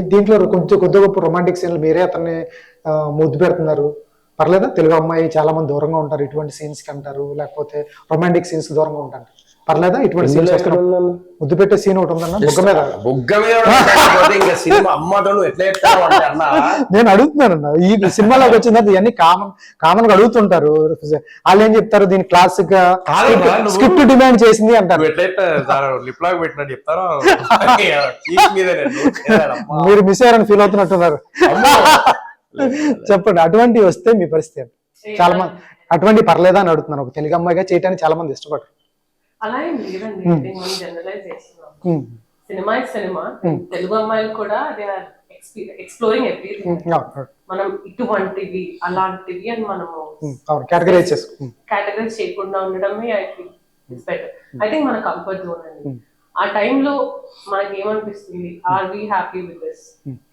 దీంట్లో కొంచెం కొద్ది గొప్ప రొమాంటిక్ సీన్లు మీరే అతన్ని ముద్దు పెడుతున్నారు. పర్లేదా? తెలుగు అమ్మాయి చాలా మంది దూరంగా ఉంటారు. ఇటువంటి సీన్స్కి అంటారు. లేకపోతే రొమాంటిక్ సీన్స్ దూరంగా ఉంటారు. పర్లేదా? ఇటువంటి సీన్స్ ముద్దు పెట్టే సీన్ ఒకటి ఉందన్న? బుగ్గ మీద? బుగ్గ మీద సినిమా ఎట్లా అన్న. నేను అడుగుతున్నాను ఈ సినిమాలోకి వచ్చిన తర్వాత ఇవన్నీ కామన్ కామన్గా అడుగుతుంటారు. వాళ్ళు ఏం చెప్తారు? దీని క్లాసిక్గా స్క్రిప్ట్ డిమాండ్ చేసింది అంటారు. ఎట్లయితే లిప్ పెట్టినట్టు చెప్తారో మీరు మిస్ అయ్యారని ఫీల్ అవుతున్నట్టున్నారు. చెప్పండి అటువంటివి వస్తే మీ పరిస్థితి? చాలా మంది అటువంటి పర్లేదా అని అడుగుతున్నాను. ఒక తెలుగు అమ్మాయిగా చేయడానికి చాలా మంది ఇష్టపడరు. అలా ఏం లేదండి. ఇది మనం జనరలైజ్ చేస్తున్నాం. Um, cinema is cinema. Telugu అమ్మాయిలు కూడా దే ఆర్ ఎక్స్ప్లోరింగ్ ఎవ్రీథింగ్ మనం ఇటువంటివి అలాంటివి అని మనము కేటగరైజ్ కేటగరైజ్ చేయకుండా ఉండడమే ఐ బెటర్ ఐ థింక్ మన కంఫర్ట్ జోన్ అండి. ఆ టైంలో మనకి ఏమనిపిస్తుంది are we happy with this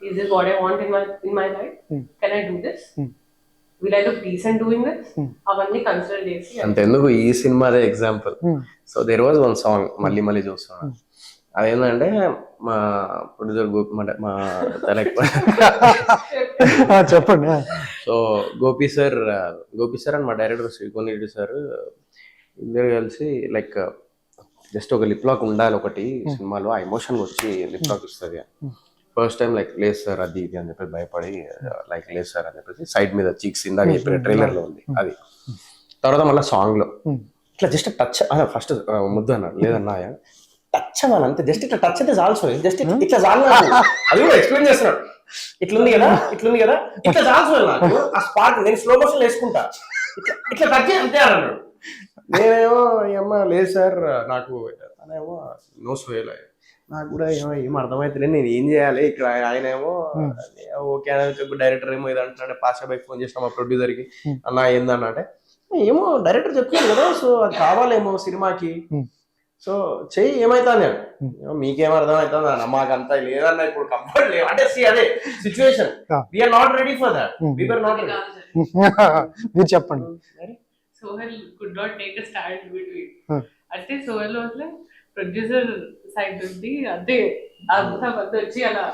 is this what I want in my in my life can I do this will I look decent doing this అవన్నీ consider చేసి అంతెందుకు ఈ సినిమాదే example so there was one song మళ్ళీ మళ్ళీ చూస్తున్నాను. అదేంటంటే మా producer మా తనకి ఆ, చెప్పండి so Gopi sir Gopi sir and మా డైరెక్టర్ శ్రీకోని రెడ్డి సార్ ఇద్దరు కలిసి లైక్ జస్ట్ ఒక లిప్ లాక్ ఉండాలి ఒకటి సినిమాలో. ఆ ఎమోషన్ వచ్చి లిప్ లాక్ ఇస్తుంది. ఫస్ట్ టైం లైక్ లేదు సార్ అది ఇది అని చెప్పి భయపడి లైక్ లేదు సార్ అని చెప్పేసి సైడ్ మీద చీక్స్ ఇందాక చెప్పిన ట్రైలర్లో ఉంది అది. తర్వాత మళ్ళీ సాంగ్లో ఉమ్, ఇట్లా జస్ట్ టచ్ ఫస్ట్ ముద్దు అన్నాడు లేదన్నా టచ్ అవ్వాలి అంతే జస్ట్ ఇట్లా టచ్ అయితే చాలు సార్ జస్ట్ ఇట్లా చాలు. అది కూడా ఎక్స్ప్లెయిన్ చేస్తున్నాడు. ఇట్లుంది కదా ఇట్లుంది కదా ఇట్లా చాలు నాకు. ఆ స్పాట్ నేను స్లో మోషన్ వేసుకుంటా. ఇట్లా టచ్ అంతే అన్నాడు. నేనేమో అమ్మ లేదు సార్ నాకు అనేమో నో సోయలే నాకు కూడా ఏమో ఏం అర్థమైతే నేను ఏం చేయాలి? ఇక్కడ ఆయన ఏమో ఓకే డైరెక్టర్ ఏమో ఇది అంటున్నాడు. పాషా బైక్ ఫోన్ చేసిన మా ప్రొడ్యూసర్కి. అన్న ఏందన్న అంటే ఏమో డైరెక్టర్ చెప్తాను కదా సో అది కావాలేమో సినిమాకి. సో చెయ్యి ఏమైతుంది ఏమో మీకేం అర్థం అవుతుంది మాకు అంతా లేదన్న ఇప్పుడు కంఫర్ట్ లేదు. అంటే see అదే situation. We are not ready for that. We are not ready మీరు చెప్పండి. Sohel could not take a stand between. అంటే సోహెల్ అసలు ప్రొడ్యూసర్ సైడ్ నుండి అదే అంతా మంది వచ్చి అలా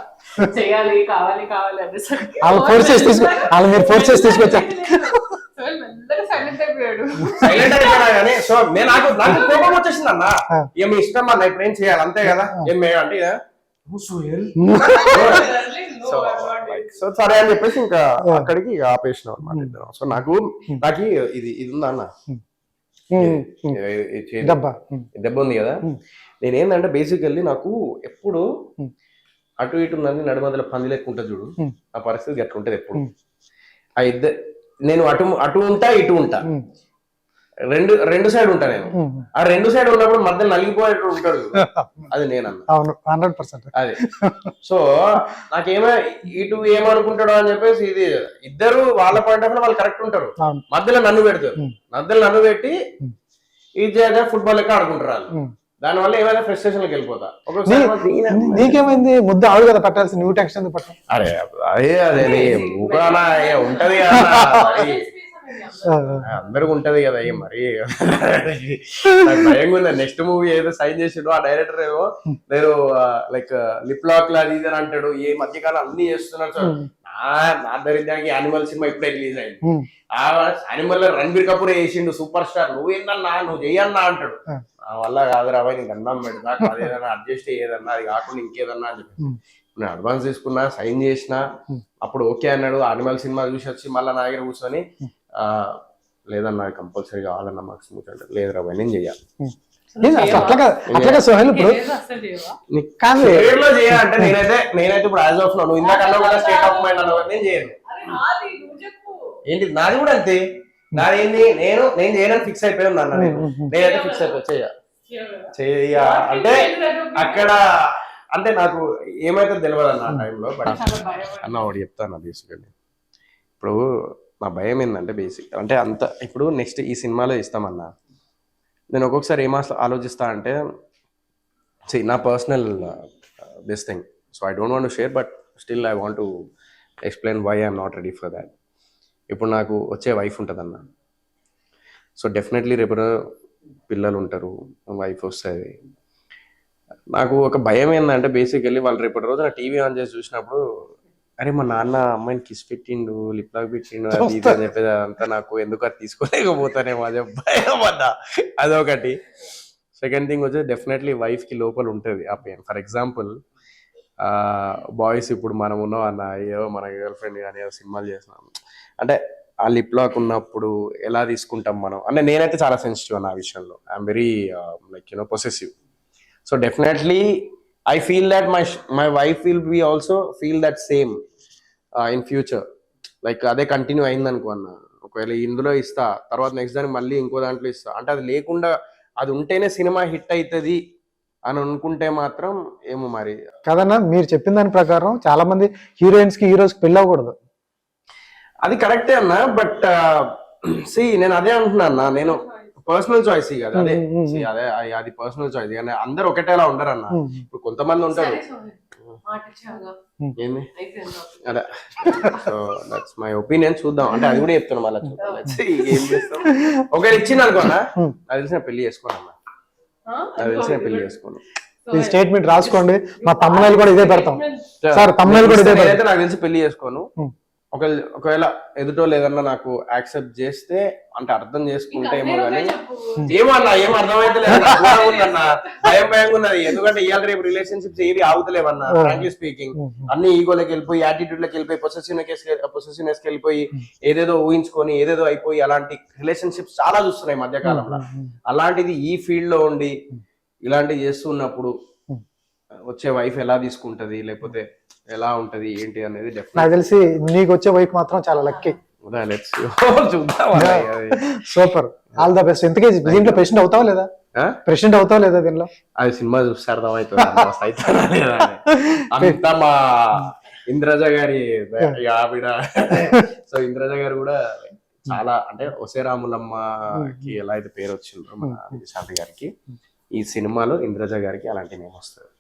చేయాలి కావాలి కావాలి అనేసరికి వాళ్ళు force చేసి తీసుకు- వాళ్ళు మీరు చేసి తీసుకొచ్చారు. సైలెంట్ అయిపోయాడు. సో నేను నాకు నాకు కోపం వచ్చేసింది అన్న. ఏమి ఇష్టం అన్న ఇప్పుడు ఏం చేయాలి? అంతే కదా. ఏం అంటే. సో సరే అని చెప్పేసి ఇంకా అక్కడికి ఆపేసినాం అనమాట ఇద్దరం. సో నాకు నాకు ఇది ఇది ఉందా అన్న దెబ్బ ఉంది కదా? నేనేందంటే బేసికల్లీ నాకు ఎప్పుడు. అటు ఇటు నన్ను నడుమదల పంది లెక్క ఉంటుంది చూడు. ఆ పరిస్థితి అట్లా ఉంటది ఎప్పుడు. ఆ ఇద్దరు నేను అటు అటు ఉంటా ఇటు ఉంటా. రెండు రెండు సైడ్ ఉంటా నేను. ఆ రెండు సైడ్ ఉన్నప్పుడు మధ్యలో నలిగిపోయేట్టు ఉంటాడు. అది నేనన్న అవును హండ్రెడ్ పర్సెంట్ అది. సో నాకేమో ఇటు ఏమనుకుంటాడో అని చెప్పేసి ఇది ఇద్దరు వాళ్ళ పాయింట్ ఆఫ్ వాళ్ళు కరెక్ట్ ఉంటారు. మధ్యలో నన్ను పెడతారు. మధ్యలో నన్ను పెట్టి. ఇది ఫుట్బాల్ లెక్క ఆడుకుంటారు వాళ్ళు. ఉమ్. దానివల్ల ఏమైనా ఫ్రస్ట్రేషన్లోకి వెళ్ళిపోతా. నీకేమైంది? ముద్ద ఆవిడ కదా పట్టాల్సి నువ్వు టెన్షన్ ఎందుకు పట్టావు? అరే అదే అదే ఉంటది కదా అందరికి ఉంటది కదా ఏ మరి భయంగా ఉంది నెక్స్ట్ మూవీ ఏదో సైన్ చేసిండు ఆ డైరెక్టర్ ఏమో నేను లైక్ లిప్ లాక్ లా అది అని అంటాడు. ఈ మధ్య కాలం అన్ని చేస్తున్నాడు సార్ నా దరిద్రానికి యానిమల్ సినిమా ఇప్పుడే రిలీజ్ అయింది. ఆ యానిమల్లో రణబీర్ కపూర్ వేసిండు సూపర్ స్టార్ నువ్వేందన్నా నువ్వు చెయ్యన్నా అంటాడు. ఆ. నా వల్ల కాదురా నీకు అన్నం పెడతా అదేదన్నా అడ్జస్ట్ అయ్యేదన్నా అది కాకుండా ఇంకేదన్నా అని చెప్పి. నేను అడ్వాన్స్ తీసుకున్నా సైన్ చేసిన. అప్పుడు ఓకే అన్నాడు. యానిమల్ సినిమా చూసి వచ్చి మళ్ళీ నా దగ్గర కూర్చొని ఆ, లేదన్నా కంపల్సరీ కావాలన్నా మాకు స్మూత్ అంటే నేను. లేదు, అసలు అట్లాగా అట్లాగా సోహెల్ ఇప్పుడు. అసలు లేవా కాదు Career లో చేయాలంటే నేనైతే నేనైతే ఇప్పుడు యాజ్ ఆఫ్ నువ్వు ఇందాక స్టేట్ ఆఫ్ మైండ్ అన్నావు కదా, నేను చేయను. ఏంటి నాది కూడా అంతే. నాది ఏంటి నేను నేను చేయడానికి ఫిక్స్ అయిపోయి ఉన్నాను అన్న నేను. నేనైతే ఫిక్స్ అయిపోయి చెయ్య. చెయ్య. అంటే అక్కడ అంటే నాకు ఏమైతే తెలియదు అన్న టైంలో బట్ చాలా భయం అన్న ఒకటి చెప్తాను బేసికల్లీ ఇప్పుడు నా భయం ఏంటంటే బేసిక్ అంటే అంత ఇప్పుడు నెక్స్ట్ ఈ సినిమాలో ఇస్తామన్నా నేను ఒక్కొక్కసారి ఏం ఆలో- ఆలోచిస్తా అంటే see నా personal this thing so I don't want share but still I want to explain why I'm not ready for that ఇప్పుడు నాకు వచ్చే వైఫ్ ఉంటుందన్న. సో డెఫినెట్లీ రేపు పిల్లలు ఉంటారు వైఫ్ వస్తుంది. నాకు ఒక భయం ఏంటంటే బేసికల్లీ వాళ్ళు రేపటి రోజున టీవీ ఆన్ చేసి చూసినప్పుడు అరే మా నాన్న అమ్మాయిని కిస్ పెట్టిండు లిప్ లాక్ పెట్టిండు అది ఇది అని చెప్పేది అంతా నాకు ఎందుకు అది తీసుకోలేకపోతానేమో అదే భయం అన్న. అదొకటి. సెకండ్ థింగ్ వచ్చి డెఫినెట్లీ వైఫ్కి లోపల ఉంటుంది ఆ పెయిన్ ఫర్ ఎగ్జాంపుల్ బాయ్స్ ఇప్పుడు మనం ఉన్నాం అన్న ఏదో మన గర్ల్ ఫ్రెండ్ కానీ ఏదో సినిమాలు చేస్తున్నాము అంటే ఆ లిప్ లాక్ ఉన్నప్పుడు ఎలా తీసుకుంటాం మనం? అంటే నేనైతే చాలా సెన్సిటివ్ అన్న ఆ విషయంలో. I'm very like you know possessive so definitely I feel that my my wife will be also feel that same in future like అదే కంటిన్యూ అయింది అనుకో అన్న. ఒకవేళ ఇందులో ఇస్తా తర్వాత నెక్స్ట్ దానికి మళ్ళీ ఇంకో దాంట్లో ఇస్తా. అంటే అది లేకుండా అది ఉంటేనే సినిమా హిట్ అవుతుంది అని అనుకుంటే మాత్రం ఏమో మరి. కదన్నా మీరు చెప్పిన దాని ప్రకారం చాలా మంది హీరోయిన్స్కి హీరోస్ పెళ్ళి అవ్వకూడదు అది కరెక్టే అన్న బట్ సి నేను అదే అంటున్నా అన్న. నేను పర్సనల్ చాయిస్ కదా అదే. అదే అది- అది పర్సనల్ చాయిస్ కానీ అందరు ఒకటేలా ఉండరు అన్న. ఇప్పుడు కొంతమంది ఉంటారు. ఏంది? అదే. సో దట్స్ మై ఒపీనియన్ చూద్దాం. అంటే అది కూడా చెప్తున్నా మళ్ళీ ఏం చేస్తాం. ఒకవేళ ఇచ్చింది అనుకోనా. అది తెలిసిన పెళ్ళి చేసుకోను అన్న అది తెలిసిన పెళ్ళి చేసుకోను. ఈ స్టేట్మెంట్ రాసుకోండి. మా తమ్ముళ్ళు కూడా ఇదే పెడతాం. సార్ తమ్ముళ్ళు కూడా ఇదే పెడతాం. నాకు తెలిసి పెళ్ళి చేసుకోను. Hmm. ఒకవేళ ఒకవేళ ఎదుటోళ్ళు ఏదన్నా నాకు యాక్సెప్ట్ చేస్తే అంటే అర్థం చేసుకుంటే ఏమో కానీ ఏమో అన్న ఏం అర్థమైతే ఉందన్న భయం భయంగా ఉన్నది. ఎందుకంటే ఇవాళ రేపు రిలేషన్షిప్స్ ఏవి ఆగుతలేవన్న ఫ్రాంక్లీ స్పీకింగ్ అన్ని ఈగోలోకి వెళ్ళిపోయి యాటిట్యూడ్లోకి వెళ్ళిపోయి పొసెసివ్నెస్ వెళ్ళిపోయి ఏదేదో ఊహించుకొని ఏదేదో అయిపోయి అలాంటి రిలేషన్షిప్స్ చాలా చూస్తున్నాయి మధ్య కాలంలో. అలాంటిది ఈ ఫీల్డ్లో ఉండి ఇలాంటివి చేస్తున్నప్పుడు వచ్చే వైఫ్ ఎలా తీసుకుంటది? లేకపోతే ఎలా ఉంటది ఏంటి అనేది నాకు తెలిసి నీకు వచ్చే వైఫ్ మాత్రం చాలా lucky. Super all the best ఇంతకీ దీంట్లో ప్రెసిడెంట్ అవుతావా లేదా? ప్రెసిడెంట్ అవుతావా లేదా దీనిలో అది సినిమా చూస్తే అర్థమవుతుంది. అంతా మా ఇంద్రజ గారి ఆవిడ సో ఇంద్రజ గారు కూడా చాలా అంటే ఒసే రాములమ్మకి ఎలా అయితే పేరు వచ్చిందో మన శాంతి గారికి ఈ సినిమాలో ఇంద్రజ గారికి అలాంటి నేమ్ వస్తుంది.